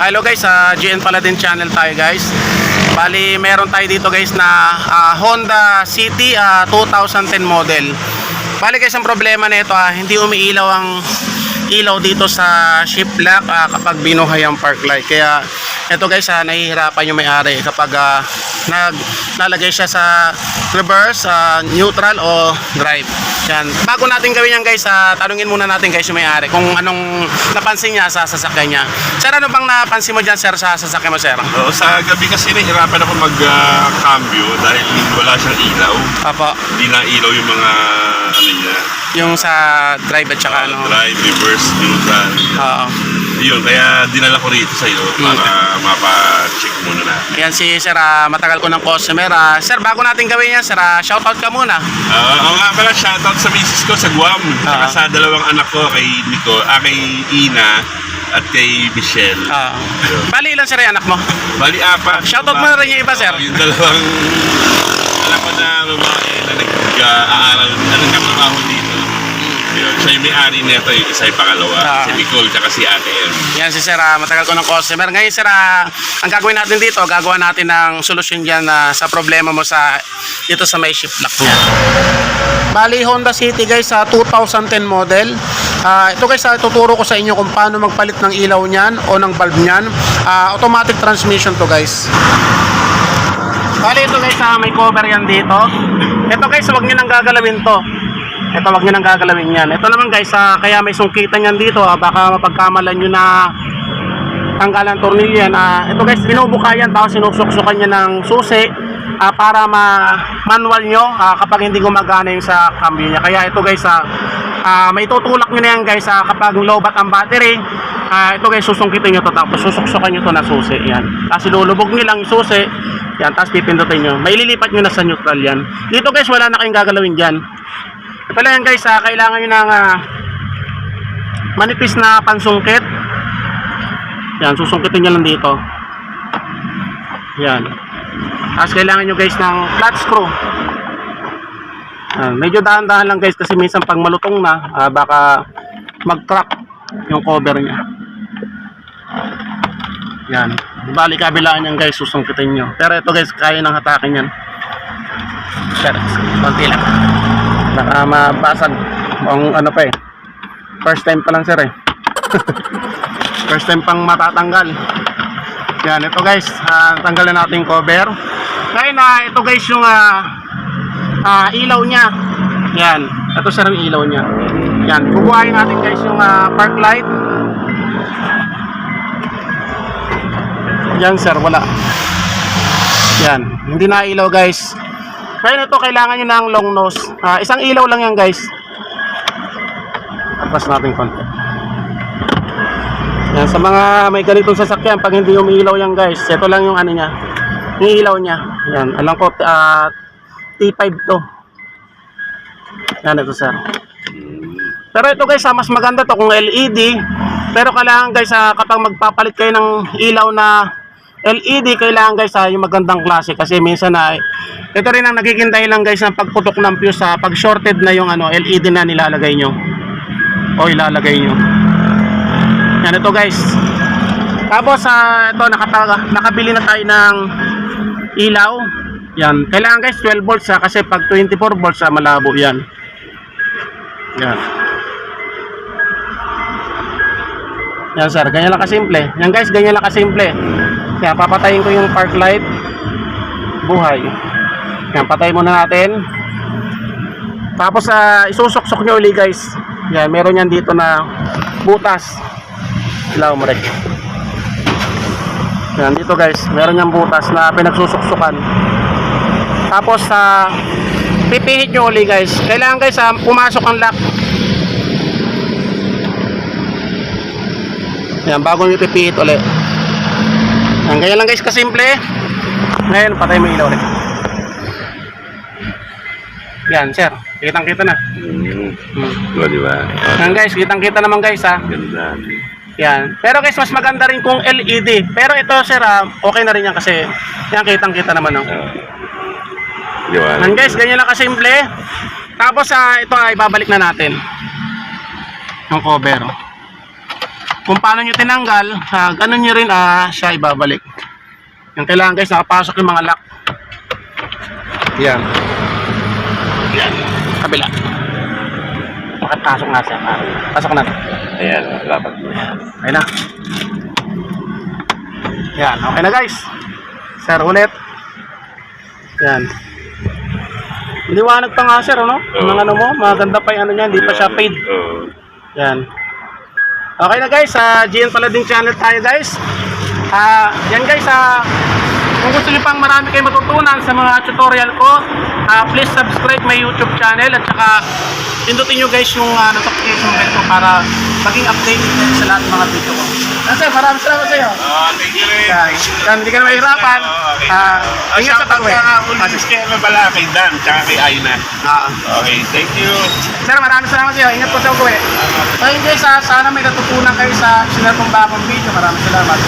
Hello guys, sa GN Paladin channel tayo guys. Bali, meron tayo dito guys na ah, Honda City ah, 2010 model. Bali guys, ang problema nito ah, hindi umiilaw ang ilaw dito sa shift lock ah, kapag binuhay ang park light. Kaya ito guys, ah, nahihirapan yung may-ari kapag ah, naglalagay siya sa reverse, ah, neutral o drive. Yan. Bago natin gawin yan guys, ah, tanungin muna natin guys yung may-ari kung anong napansin niya sa sasakyan niya. Sir, ano bang napansin mo dyan sir sa sasakyan mo sir? Oo, sa gabi kasi nahirapan ako mag-cambio dahil wala siyang ilaw. Apo, Hindi na ilaw yung mga ano niya, yung sa drive at saka ano. drive, reverse, neutral. Oo. Yun, kaya dinala ko rito sa iyo para mapa-check muna na. Yan si Sir, ah, matagal ko ng customer. Ah, sir, bago natin gawin yan, Sir, ah, shoutout ka muna. Ah, ako nga pala, shoutout sa misis ko sa Guam. Saka Ah. sa dalawang anak ko, kay Nico, ah, kay Ina at kay Michelle. Ah. Bali, ilan sir yung anak mo? Bali, apat. Shoutout mo na rin yung iba, sir. Oo, yung dalawang, alam ko na babae na nag-aaral, na nagkatrabaho siya yung may-ari nito, yung isa yung pangalawa. Ah. Si Nicole, tsaka si Ate M. Yan si Sir, ah, matagal ko ng customer. Ngayon Sir, ah, ang gagawin natin dito, gagawa natin ng solusyon dyan ah, sa problema mo sa dito sa may shift lock niya. Bali Honda City guys sa 2010 model. Ah, ito guys, ah, tuturo ko sa inyo kung paano magpalit ng ilaw niyan o ng bulb niyan. Ah, automatic transmission to guys. Bali ito guys, ah, may cover yan dito. Ito guys, wag niyo nang gagalawin to. Ito wag niyo nang gagalawin yan. Ito naman guys, ah, kaya may sungkitan yan dito. Ah, baka mapagkamalan niyo na tanggalan tornilyo yan. Ah, ito guys, binubuka yan tapos sinusuksukan niya ng susi ah, para ma-manual nyo ah, kapag hindi gumagana yung sa cambio niya. Kaya ito guys, ah, ah, may tutulak nyo na yan guys ah, kapag lowbat ang battery. Ah, ito guys, susungkitin nyo to tapos susuksukan nyo to na susi. Yan. Tapos ilulubog nyo lang yung susi. Yan, tapos pipindutin nyo. May lilipat nyo na sa neutral yan. Dito guys, wala na kayong gagalawin dyan. Lang yan guys, ah, kailangan nyo ng ah, manipis na pansungkit. Yan, susungkitin nyo lang dito. Yan. Tapos kailangan nyo guys ng flat screw. Yan, medyo dahan-dahan lang guys kasi minsan pag malutong na, ah, baka mag-crack yung cover niya. Yan. Bali kabilaan yan guys, susungkitin nyo. Pero ito guys, kaya nang hatakin yan. Pero, konti lang. Baka mabasag. Ang ano pa eh. First time pa lang sir eh. First time pang matatanggal. Yan, ito guys, ah, tanggalan natin cover. Ngayon na, ito guys yung ah, ah, ilaw niya. Yan, ito sir yung ilaw niya. Yan, bubuhayin natin guys yung ah, park light. Yan sir, wala. Yan, hindi na ilaw guys. Ngayon ito, kailangan nyo ng long nose. Ah, isang ilaw lang yan guys. Atras natin konti. Yan, sa mga may ganitong sasakyan, pag hindi umiilaw yan guys, ito lang yung ano niya, yung ilaw niya. Yan, alam ko, ah, T5 to. Yan, ito sir. Pero ito guys, ah, mas maganda to kung LED. Pero kailangan guys, ah, kapag magpapalit kayo ng ilaw na LED, kailangan guys ah, yung magandang klase. Kasi minsan na, ito rin ang nagiging dahilan guys ng pagputok ng fuse sa pag shorted na yung ano, LED na nilalagay nyo. O ilalagay nyo. Yan ito guys. Tapos sa ito nakataga, nakabili na tayo ng ilaw. Yan. Kailangan guys 12 volts ha, kasi pag 24 volts ha, malabo yan. Yan. Yan sir, ganyan lang kasimple. Yan guys, ganyan lang kasimple. Yan, papatayin ko yung park light. Buhay. Yan, patayin muna natin. Tapos sa isusok-sok nyo uli guys. Yan, meron yan dito na butas. Ilaw mo rin. Yan, dito guys, meron yung butas na pinagsusuksukan. Tapos sa pipihit nyo uli guys. Kailangan guys, ah, pumasok ang lock. Yan, bago nyo pipihit uli. Yan, ganyan lang guys, kasimple. Ngayon, patay mo ilaw ulit. Yan, sir. Kitang-kita na. Mm. Hmm. Diba, di ba? Yan guys, kitang-kita naman guys ha. Ganda. Yan. Pero guys, mas maganda rin kung LED. Pero ito sir, ah, okay na rin yan kasi yan kitang-kita naman no. Ah. Di ba? Yan guys, ganyan lang kasimple. Tapos ah, ito ay babalik na natin. Yung cover. Kung paano nyo tinanggal, ah, ganun nyo rin ah, siya ibabalik. Yung kailangan guys, nakapasok yung mga lock. Yan. Yan. Kabila. Makapasok na siya. Ah, Pasok na. Ayan, dapat. Okay na. Yan, okay na guys. Sir, ulit. Yan. Liwanag pa nga sir, ano? Yung mga ano mo, maganda pa yung ano niya, hindi pa siya paid. Oo. Yan. Okay na guys, sa GN Paladin channel tayo guys. Ah, yan guys, ah kung gusto niyo pang marami kayong matutunan sa mga tutorial ko, ah, please subscribe my YouTube channel at saka pindutin niyo guys yung ah, notification bell ko para maging updated kayo sa lahat ng mga video ko. Kasi maraming salamat sa iyo. Ah, thank you rin. Yan, yan, hindi ka na mahirapan. Oo, okay. Ah, Ah, ingat sa shoutout pag-uwi. ka nga ulit kay ano pala, kay Dan, tsaka kay Aina. Ah. Okay, thank you. Sir, maraming salamat sa iyo. Ingat po sa uwi. Ayun guys, ah, sana may natutunan kayo sa sinare kong bagong video. Maraming salamat.